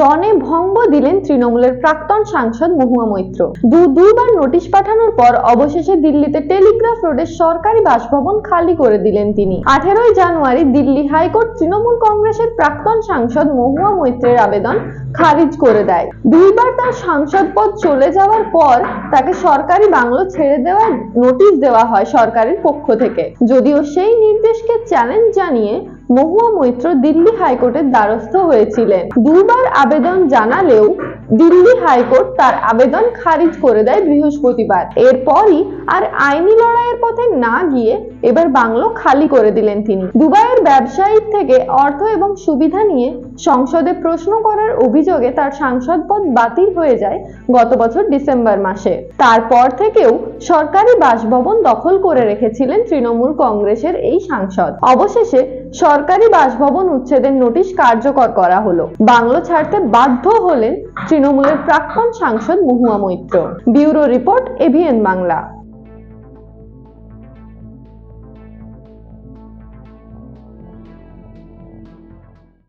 রণে ভঙ্গ দিলেন তৃণমূলের প্রাক্তন সাংসদ মহুয়া মৈত্র। দু দুবার নোটিশ পাঠানোর পর অবশেষে দিল্লিতে টেলিগ্রাফ রোডের সরকারি বাসভবন খালি করে দিলেন তিনি। আঠেরোই জানুয়ারি দিল্লি হাইকোর্ট তৃণমূল কংগ্রেসের প্রাক্তন সাংসদ মহুয়া মৈত্রের আবেদন খারিজ করে দেয়। দুইবার তার সাংসদ পদ চলে যাওয়ার পর তাকে সরকারি বাংলো ছেড়ে দেওয়ার নোটিশ দেওয়া হয় সরকারের পক্ষ থেকে। যদিও সেই নির্দেশকে চ্যালেঞ্জ জানিয়ে মহুয়া মৈত্র দিল্লি হাইকোর্টের দ্বারস্থ হয়েছিলেন। দুবার আবেদন জানালেও দিল্লি হাইকোর্ট তার আবেদন খারিজ করে দেয় বৃহস্পতিবার। এরপরই আর আইনি লড়াইয়ের পথে না গিয়ে এবার বাংলো খালি করে দিলেন তিনি। দুবাইয়ের ব্যবসায়ীর থেকে অর্থ এবং সুবিধা নিয়ে সংসদে প্রশ্ন করার অভিযোগে তার সাংসদ পদ বাতিল হয়ে যায় গত বছর ডিসেম্বর মাসে। তারপর থেকেও সরকারি বাসভবন দখল করে রেখেছিলেন তৃণমূল কংগ্রেসের এই সাংসদ। অবশেষে সরকারি বাসভবন উচ্ছেদের নোটিশ কার্যকর করা হলো। বাংলো ছাড়তে বাধ্য হলেন তৃণমূলের প্রাক্তন সাংসদ Mahua Moitra. Bureau report AVN Bangla.